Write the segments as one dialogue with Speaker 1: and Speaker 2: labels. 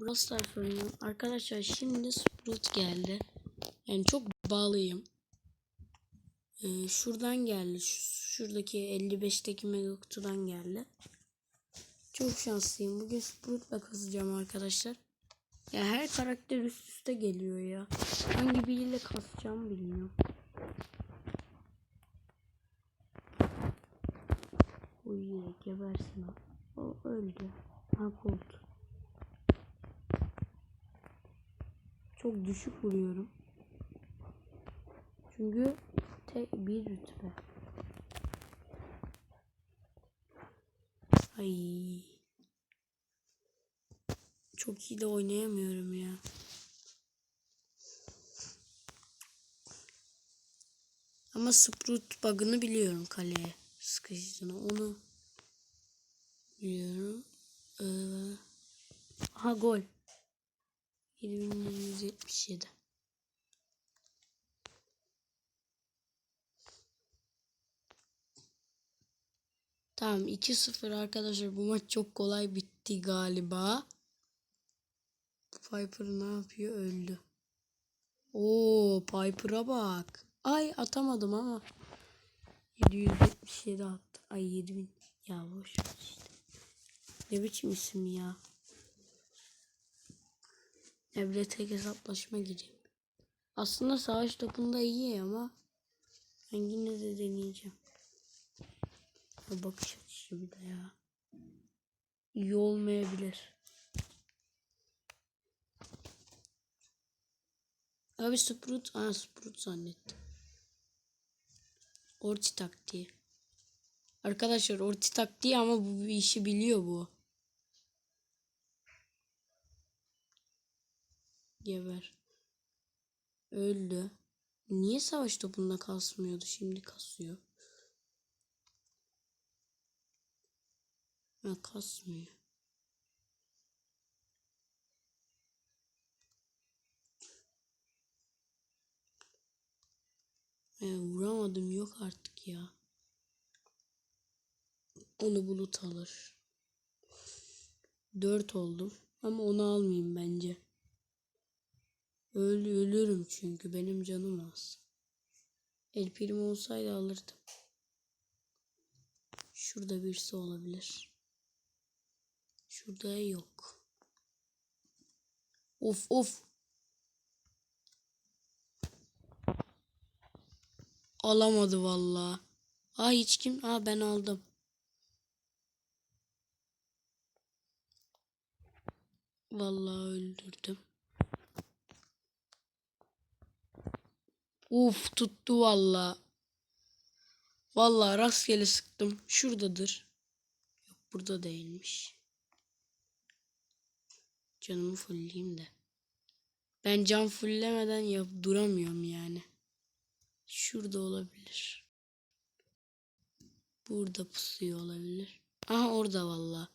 Speaker 1: Brawl oynuyorum. Arkadaşlar şimdi Sprout geldi. Yani çok bağlıyım. Ee, şuradan geldi. Şu- Şuradaki 55'teki Megakutu'dan geldi. Çok şanslıyım. Bugün Sprout'la kasacağım arkadaşlar. Ya her karakter üst üste geliyor ya. Hangi biriyle kasacağımı bilmiyorum. Uy gebersin o. O öldü. Ha koltu. Çok düşük vuruyorum. Çünkü tek bir rütbe. Ay. Çok iyi de oynayamıyorum ya. Ama Sprout bug'ını biliyorum kaleye sıkıştığını. Onu biliyorum. Ee, ha gol. 7177. Tamam 2-0 arkadaşlar bu maç çok kolay bitti galiba. Piper ne yapıyor? Öldü. Oo Piper'a bak. Ay atamadım ama. 777 attı. Ay 7000. Ya boş işte. Ne biçim isim ya. Evre tek hesaplaşma gireyim. Aslında savaş topunda iyi ama ben yine de deneyeceğim. Ya bakış açısı bir de ya. İyi olmayabilir. Abi Sprout, aa Sprout zannettim. Orti taktiği. Arkadaşlar orti taktiği ama bu işi biliyor bu. Geber. Öldü. Niye savaş topunda kasmıyordu? Şimdi kasıyor. Ha kasmıyor. E, vuramadım yok artık ya. Onu bulut alır. Dört oldum. Ama onu almayayım bence. Öl ölürüm çünkü benim canım az. El prim olsaydı alırdım. Şurada birisi olabilir. Şurada yok. Of of. Alamadı vallahi. Aa hiç kim? Aa ben aldım. Vallahi öldürdüm. Uf tuttu vallahi. Vallahi rastgele sıktım. Şuradadır. Yok burada değilmiş. Canımı fullleyeyim de. Ben can fulllemeden yap duramıyorum yani. Şurada olabilir. Burada pusuyor olabilir. Aha orada valla.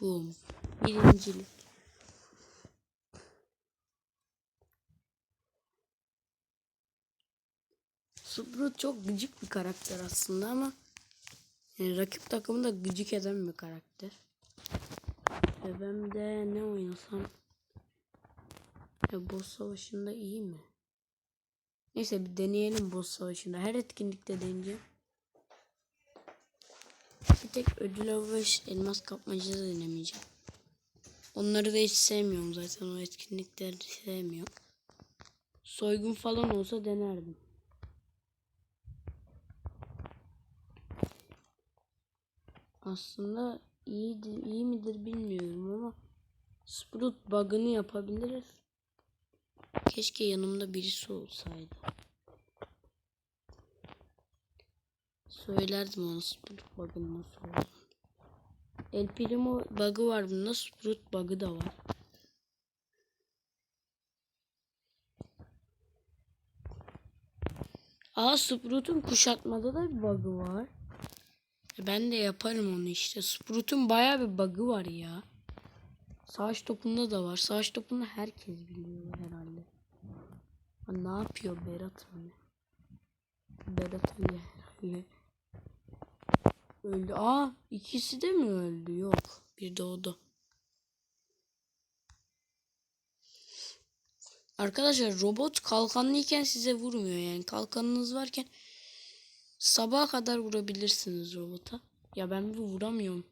Speaker 1: Boom. Birincilik. Sprout çok gıcık bir karakter aslında ama yani rakip takımı da gıcık eden bir karakter. Ve ben de ne oynasam ya boss savaşında iyi mi? Neyse bir deneyelim boss savaşında. Her etkinlikte deneyeceğim. Bir tek ödül avı ve elmas kapmacı da denemeyeceğim. Onları da hiç sevmiyorum zaten o etkinlikleri sevmiyorum. Soygun falan olsa denerdim. Aslında iyidir, iyi midir bilmiyorum ama Sprout bug'ını yapabiliriz. Keşke yanımda birisi olsaydı. Söylerdim ona Sprout bug'ın nasıl olduğunu. El Primo bug'ı var bunda. Sprout bug'ı da var. Aa Sprout'un kuşatmada da bir bug'ı var. Ben de yaparım onu işte. Sprout'un baya bir bug'ı var ya. Savaş topunda da var. Savaş topunda herkes biliyor herhalde. Ha, ne yapıyor Berat öyle? Berat öyle herhalde. Öldü. Aa ikisi de mi öldü? Yok. Bir doğdu. Arkadaşlar robot kalkanlıyken size vurmuyor yani. Kalkanınız varken sabaha kadar vurabilirsiniz robota. Ya ben bir vuramıyorum.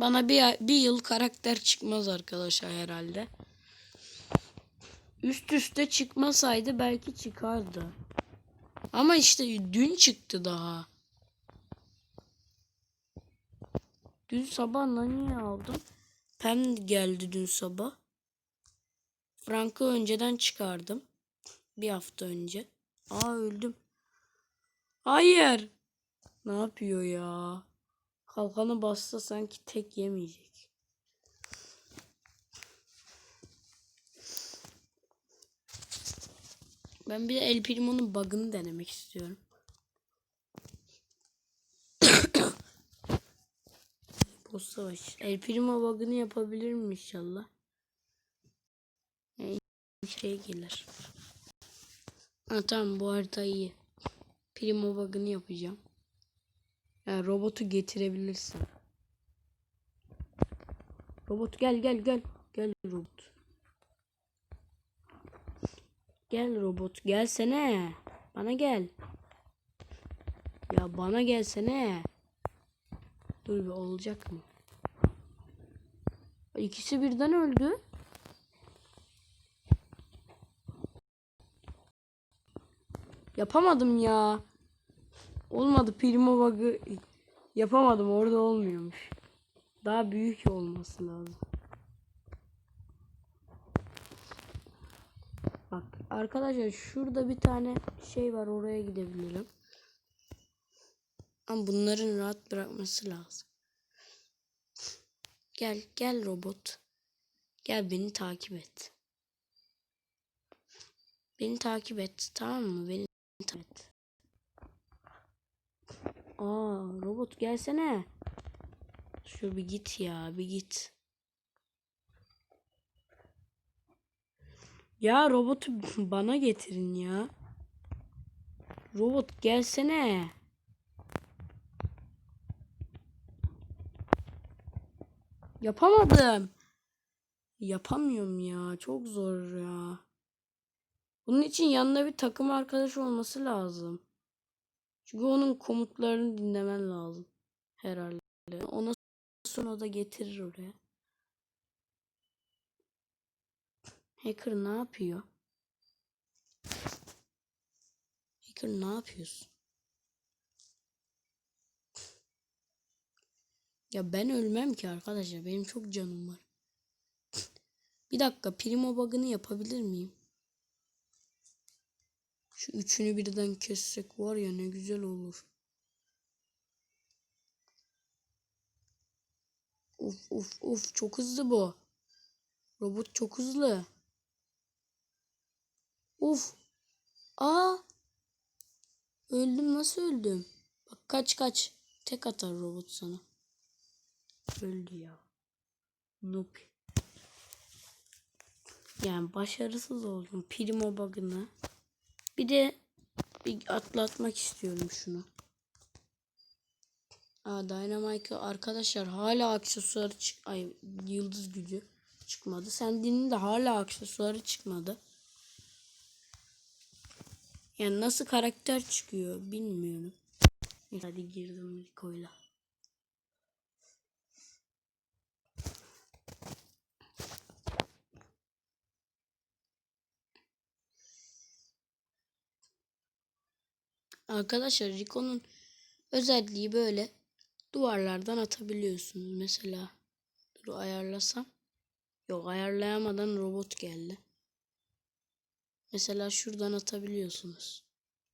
Speaker 1: Bana bir, bir yıl karakter çıkmaz arkadaşlar herhalde. Üst üste çıkmasaydı belki çıkardı. Ama işte dün çıktı daha. Dün sabah Nani'yi aldım. Pem geldi dün sabah. Frank'ı önceden çıkardım. Bir hafta önce. Aa öldüm. Hayır. Ne yapıyor ya? Kalkanı bassa sanki tek yemeyecek. Ben bir de El Primo'nun bug'ını denemek istiyorum. Boss savaş. El Primo bug'ını yapabilirim inşallah. Yani şey gelir. Ha tamam bu harita iyi. Primo bug'ını yapacağım. Yani robotu getirebilirsin. Robot gel gel gel. Gel robot. Gel robot gelsene. Bana gel. Ya bana gelsene. Dur bir olacak mı? İkisi birden öldü. Yapamadım ya. Olmadı primo bug'ı yapamadım orada olmuyormuş. Daha büyük olması lazım. Bak arkadaşlar şurada bir tane şey var oraya gidebilirim. Ama bunların rahat bırakması lazım. Gel gel robot. Gel beni takip et. Beni takip et tamam mı? Beni takip et. Aa robot gelsene. Şu bir git ya bir git. Ya robotu bana getirin ya. Robot gelsene. Yapamadım. Yapamıyorum ya. Çok zor ya. Bunun için yanında bir takım arkadaş olması lazım. Çünkü onun komutlarını dinlemen lazım. Herhalde. Ona sonra da getirir oraya. Hacker ne yapıyor? Hacker ne yapıyorsun? Ya ben ölmem ki arkadaşlar. Benim çok canım var. Bir dakika primo bug'ını yapabilir miyim? Şu üçünü birden kessek var ya ne güzel olur. Uf uf uf çok hızlı bu. Robot çok hızlı. Uf. Aa. Öldüm nasıl öldüm? Bak kaç kaç. Tek atar robot sana. Öldü ya. Noob. Yani başarısız oldum. Primo bug'ını. Bir de bir atlatmak istiyorum şunu. Aa Dynamite arkadaşlar hala aksesuarı çık ay yıldız gücü çıkmadı. Sendinin de hala aksesuarı çıkmadı. Yani nasıl karakter çıkıyor bilmiyorum. Hadi girdim Rico'yla. Arkadaşlar Rico'nun özelliği böyle duvarlardan atabiliyorsunuz. Mesela dur ayarlasam. Yok ayarlayamadan robot geldi. Mesela şuradan atabiliyorsunuz.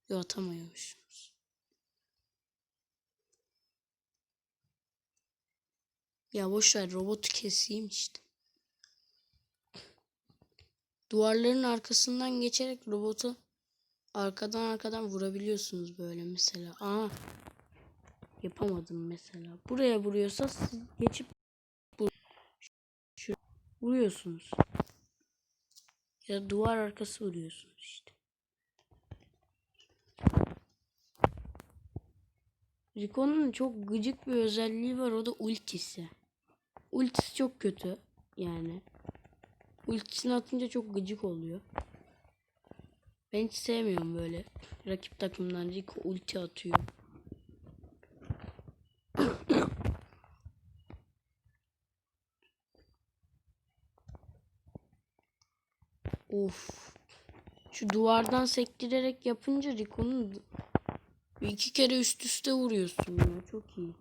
Speaker 1: Yok atamıyormuşsunuz. Ya boşver robotu keseyim işte. Duvarların arkasından geçerek robotu arkadan arkadan vurabiliyorsunuz böyle mesela. Aa. Yapamadım mesela. Buraya vuruyorsa siz geçip vuruyorsunuz. Ya duvar arkası vuruyorsunuz işte. Rico'nun çok gıcık bir özelliği var o da ultisi. Ultisi çok kötü yani. Ultisini atınca çok gıcık oluyor. Ben hiç sevmiyorum böyle. Rakip takımdan Rico ulti atıyor. of. Şu duvardan sektirerek yapınca Rico'nun iki kere üst üste vuruyorsun ya. Çok iyi.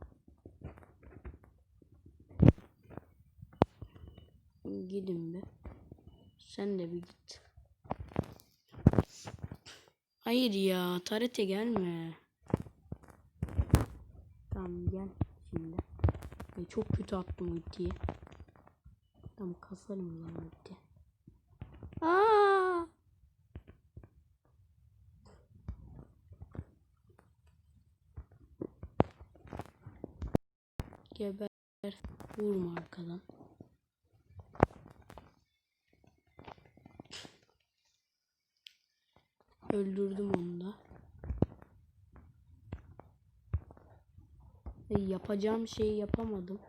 Speaker 1: Gidin be. Sen de bir git. Hayır ya. Tarete gelme. Tamam gel şimdi. Ay, çok kötü attım ultiyi. Tamam kasarım ya ulti. Aa! Geber. Vurma arkadan. Öldürdüm onu da. Ve yapacağım şeyi yapamadım.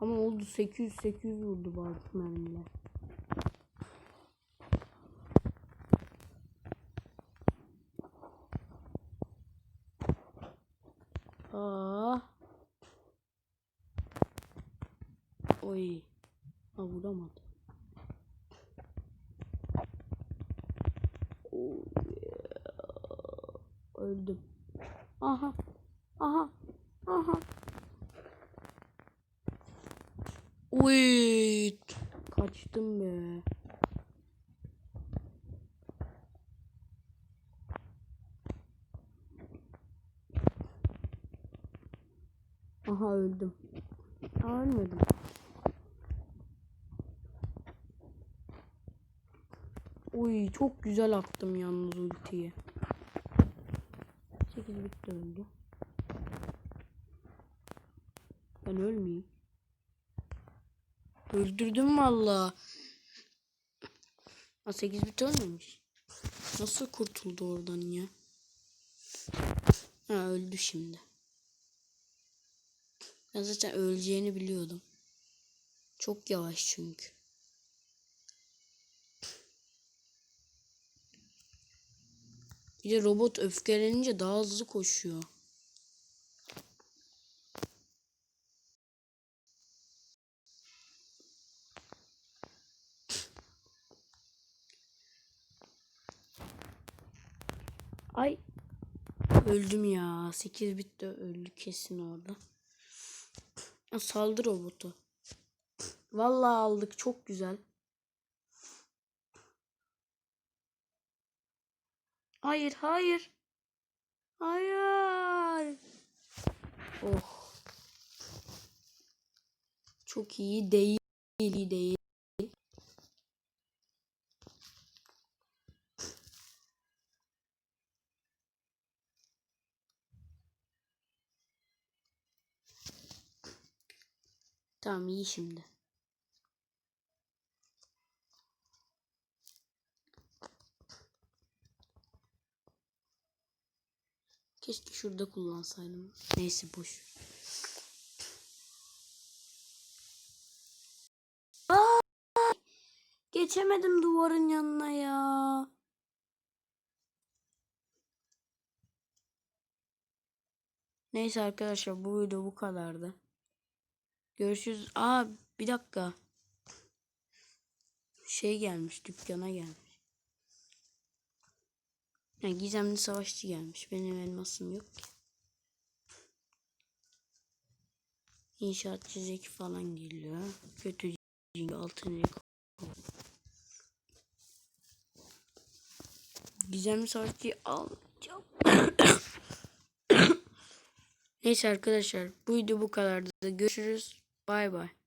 Speaker 1: Ama oldu 800 800 vurdu bazı mermiler. Aa. Oy. Ha vuramadım. Oh yeah. Öldüm. Aha. Aha. Aha. Uy. Kaçtım be. Aha öldüm. Aa, ölmedim. Uy çok güzel attım yalnız ultiyi. 8 bitti öldü. Ben ölmeyeyim. Öldürdüm valla. Ha 8 bit ölmemiş. Nasıl kurtuldu oradan ya? Ha öldü şimdi. Ben zaten öleceğini biliyordum. Çok yavaş çünkü. Bir de robot öfkelenince daha hızlı koşuyor. Ay. Öldüm ya. 8 bitti öldü kesin orada. Ha, saldı robotu. Vallahi aldık çok güzel. Hayır, hayır. Hayır. Oh. Çok iyi değil, iyi değil. Tamam iyi şimdi. Keşke şurada kullansaydım. Neyse boş. Geçemedim duvarın yanına ya. Neyse arkadaşlar bu video bu kadardı. Görüşürüz. Aa bir dakika. Şey gelmiş dükkana gelmiş. Yani gizemli savaşçı gelmiş. Benim elmasım yok ki. İnşaatçı Zeki falan geliyor. Kötü altın Gizemli savaşçıyı alacağım. Neyse arkadaşlar bu video bu kadardı. Görüşürüz. Bay bay.